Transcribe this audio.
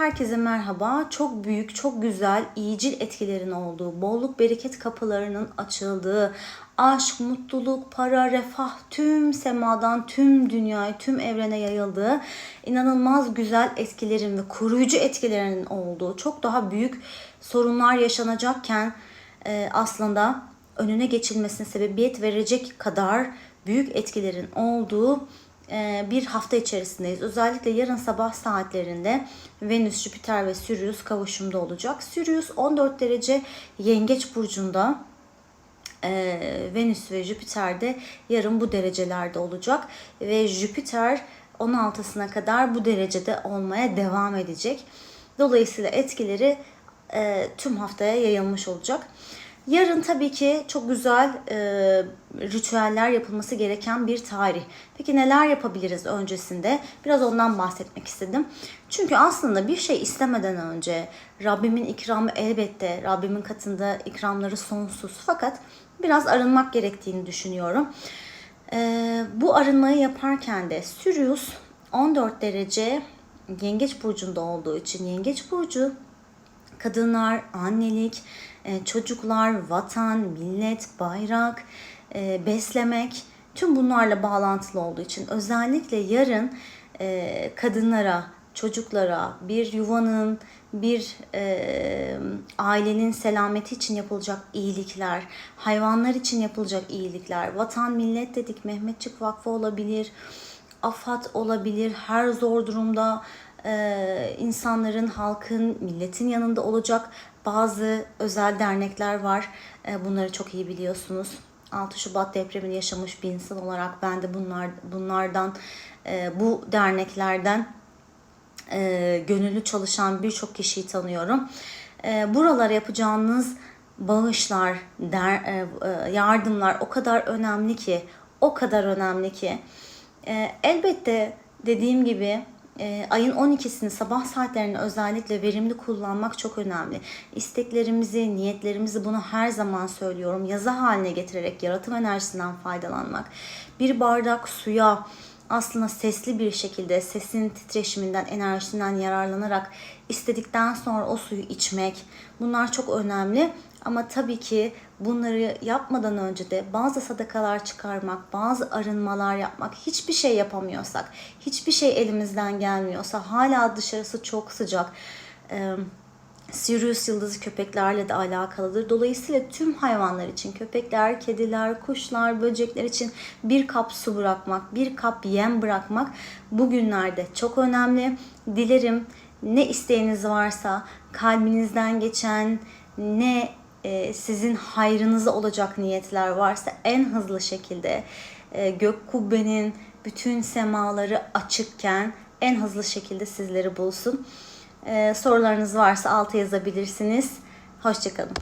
Herkese merhaba. Çok büyük, çok güzel, iyicil etkilerin olduğu, bolluk bereket kapılarının açıldığı, aşk, mutluluk, para, refah tüm semadan tüm dünyaya, tüm evrene yayıldığı inanılmaz güzel etkilerin ve koruyucu etkilerinin olduğu, çok daha büyük sorunlar yaşanacakken e, aslında önüne geçilmesine sebebiyet verecek kadar büyük etkilerin olduğu bir hafta içerisindeyiz. Özellikle yarın sabah saatlerinde Venüs, Jüpiter ve Sirius kavuşumda olacak. Sirius 14 derece Yengeç burcunda. E, Venüs ve Jüpiter de yarın bu derecelerde olacak ve Jüpiter 16'sına kadar bu derecede olmaya devam edecek. Dolayısıyla etkileri e, tüm haftaya yayılmış olacak. Yarın tabii ki çok güzel e, ritüeller yapılması gereken bir tarih. Peki neler yapabiliriz öncesinde? Biraz ondan bahsetmek istedim. Çünkü aslında bir şey istemeden önce Rabbimin ikramı elbette Rabbimin katında ikramları sonsuz. Fakat biraz arınmak gerektiğini düşünüyorum. E, bu arınmayı yaparken de Sirius 14 derece Yengeç burcunda olduğu için Yengeç burcu kadınlar, annelik, e, çocuklar, vatan, millet, bayrak, e, beslemek tüm bunlarla bağlantılı olduğu için özellikle yarın e, kadınlara, çocuklara, bir yuvanın, bir e, ailenin selameti için yapılacak iyilikler, hayvanlar için yapılacak iyilikler, vatan millet dedik Mehmetçik Vakfı olabilir, AFAD olabilir, her zor durumda e, insanların, halkın, milletin yanında olacak bazı özel dernekler var. E, bunları çok iyi biliyorsunuz. 6 Şubat depremini yaşamış bir insan olarak ben de bunlar bunlardan e, bu derneklerden e, gönüllü çalışan birçok kişiyi tanıyorum. E, buralara yapacağınız bağışlar, der, e, e, yardımlar o kadar önemli ki, o kadar önemli ki. E, elbette dediğim gibi e, ayın 12'sini sabah saatlerini özellikle verimli kullanmak çok önemli. İsteklerimizi, niyetlerimizi bunu her zaman söylüyorum. Yazı haline getirerek yaratım enerjisinden faydalanmak. Bir bardak suya aslında sesli bir şekilde sesin titreşiminden, enerjisinden yararlanarak istedikten sonra o suyu içmek. Bunlar çok önemli. Ama tabii ki bunları yapmadan önce de bazı sadakalar çıkarmak, bazı arınmalar yapmak, hiçbir şey yapamıyorsak, hiçbir şey elimizden gelmiyorsa, hala dışarısı çok sıcak. Ee, Sirius yıldızı köpeklerle de alakalıdır. Dolayısıyla tüm hayvanlar için, köpekler, kediler, kuşlar, böcekler için bir kap su bırakmak, bir kap yem bırakmak bugünlerde çok önemli. Dilerim ne isteğiniz varsa kalbinizden geçen ne e, sizin hayrınıza olacak niyetler varsa en hızlı şekilde e, gök kubbenin bütün semaları açıkken en hızlı şekilde sizleri bulsun. E, sorularınız varsa alta yazabilirsiniz. Hoşçakalın.